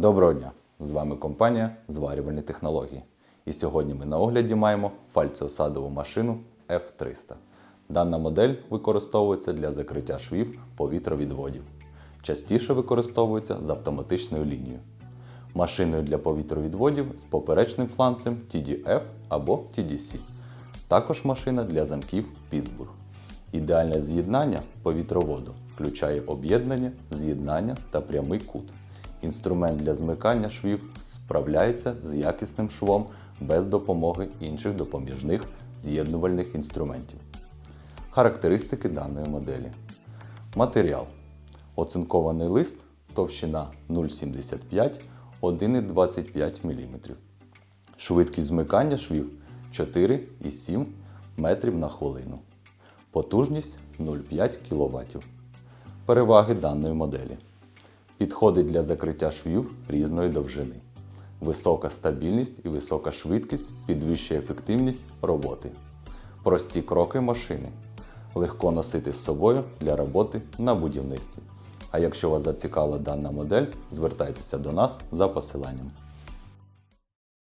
Доброго дня! З вами компанія Зварювальні технології. І сьогодні ми на огляді маємо фальцеосадову машину F300. Дана модель використовується для закриття швів повітровідводів. Частіше використовується з автоматичною лінією. Машиною для повітровідводів з поперечним фланцем TDF або TDC. Також машина для замків Pittsburgh. Ідеальне з'єднання повітроводу включає об'єднання, з'єднання та прямий кут. Інструмент для змикання швів справляється з якісним швом без допомоги інших допоміжних з'єднувальних інструментів. Характеристики даної моделі. Матеріал. Оцинкований лист, товщина 0,75 1,25 мм. Швидкість змикання швів 4,7 метрів на хвилину. Потужність 0,5 кВт. Переваги даної моделі. Підходить для закриття швів різної довжини. Висока стабільність і висока швидкість підвищує ефективність роботи. Прості кроки машини. Легко носити з собою для роботи на будівництві. А якщо вас зацікавила дана модель, звертайтеся до нас за посиланням.